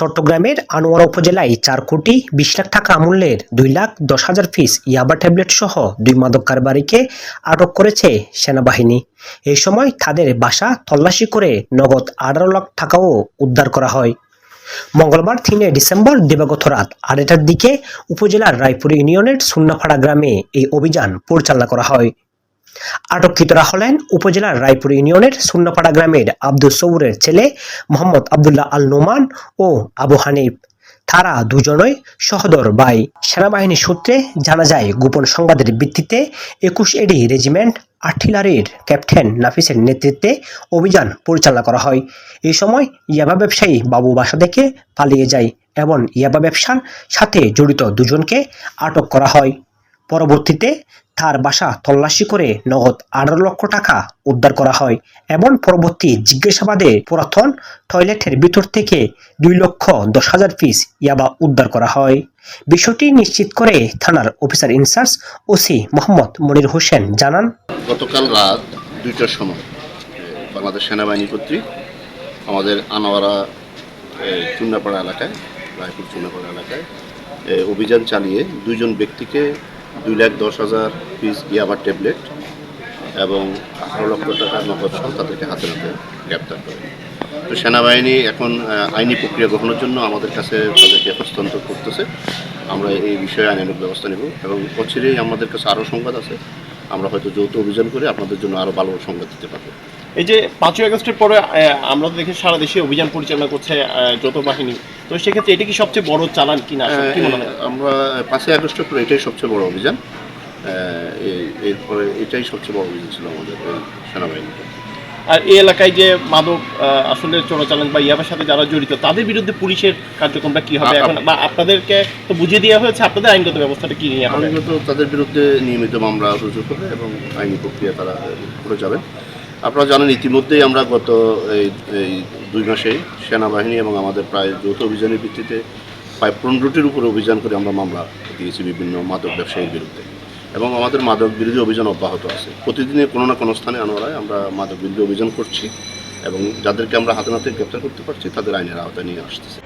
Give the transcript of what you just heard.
চট্টগ্রামের আনোয়ারা উপজেলায় চার কোটি বিশ লাখ টাকা মূল্যের দুই লাখ দশ হাজার পিস ইয়াবা ট্যাবলেট সহ দুই মাদক কারবারিকে আটক করেছে সেনাবাহিনী। এই সময় তাদের বাসা তল্লাশি করে নগদ আঠারো লাখ টাকাও উদ্ধার করা হয়। মঙ্গলবার তিনে ডিসেম্বর দিবাগত রাত আড়াইটার দিকে উপজেলার রায়পুর ইউনিয়নের সুন্নাফাড়া গ্রামে এই অভিযান পরিচালনা করা হয়। আটককৃতরা হলেন উপজেলার রায়পুর ইউনিয়নের সুন্নাপাড়া গ্রামের আব্দুল সৌরের ছেলে মোহাম্মদ আবদুল্লাহ আল নোমান ও আবু হানিফ। তারা দুজনই সহদর বাই সেনাবাহিনী সূত্রে জানা যায়, গোপন সংবাদের ভিত্তিতে একুশ এডি রেজিমেন্ট আর্টিলারির ক্যাপ্টেন নাফিসের নেতৃত্বে অভিযান পরিচালনা করা হয়। এই সময় ইয়াবা ব্যবসায়ী বাবু বাসা থেকে পালিয়ে যায় এবং ইয়াবা ব্যবসার সাথে জড়িত দুজনকে আটক করা হয়। পরবর্তীতে তার বাসা তল্লাশি করে নগদ আঠারো লক্ষ টাকা উদ্ধার করা হয় এবং পরবর্তী জিজ্ঞাসাবাদে পুরাতন টয়লেটের ভিতর থেকে দুই লক্ষ দশ হাজার পিস ইয়াবা উদ্ধার করা হয়। বিষয়টি নিশ্চিত করে থানার officer in charge OC Mohammad Monir Hossain জানান, গতকাল রাত দুইটার সময়, বাংলাদেশ সেনাবাহিনী কর্তৃক আমাদের আনোয়ারা চুন্নাপাড়া এলাকায়, রায়পুর চুন্নাপাড়া এলাকায় অভিযান চালিয়ে দুইজন ব্যক্তিকে দুই লাখ দশ হাজার পিস ইয়াবার ট্যাবলেট এবং আঠারো লক্ষ টাকা নগদ সহ তাদেরকে হাতে হাতে গ্রেপ্তার করে। তো সেনাবাহিনী এখন আইনি প্রক্রিয়া গ্রহণের জন্য আমাদের কাছে তাদেরকে হস্তান্তর করতেছে। আমরা এই বিষয়ে আইনানুগ ব্যবস্থা নেব এবং অচিরেই আমাদের কাছে আরও সংবাদ আছে। আমরা হয়তো যৌথ অভিযান করে আপনাদের জন্য আরও ভালো সংবাদ দিতে পারব। এই যে পাঁচই আগস্টের পরে আমরা দেখি সারা দেশে অভিযান পরিচালনা করছে যৌথ বাহিনী। তো সেক্ষেত্রে এটা কি সবচেয়ে বড় চালান কিনা? কি মনে হয়। আমরা পাঁচই আগস্টের পরে এটাই সবচেয়ে বড় অভিযান। এই- এরপরে এটাই সবচেয়ে বড় অভিযান ছিল আমাদের এই সেনাবাহিনীর আর এই এলাকায় যে মাদক আসলে চোরাচালান বা ইয়াবার সাথে যারা জড়িত তাদের বিরুদ্ধে পুলিশের কার্যক্রমটা কি হবে এখন? বা আপনাদেরকে তো বুঝিয়ে দেওয়া হয়েছে আপনাদের আইনগত ব্যবস্থাটা কি নিয়ে আইনগত তাদের বিরুদ্ধে নিয়মিত মামলা রুজু করবে এবং আইনি প্রক্রিয়া তারা করে যাবেন আপনারা জানেন ইতিমধ্যেই আমরা গত এই দুই মাসেই সেনাবাহিনী এবং আমাদের প্রায় যৌথ অভিযানের ভিত্তিতে প্রায় পনেরোটির উপরে অভিযান করে আমরা মামলা দিয়েছি বিভিন্ন মাদক ব্যবসায়ীর বিরুদ্ধে। এবং আমাদের মাদক বিরোধী অভিযান অব্যাহত আছে। প্রতিদিনে কোনো না কোনো স্থানে আনোয়ারায় আমরা মাদক বিরোধী অভিযান করছি এবং যাদেরকে আমরা হাতে নাতে গ্রেপ্তার করতে পারছি, তাদের আইনের আওতায় নিয়ে আসতেছি।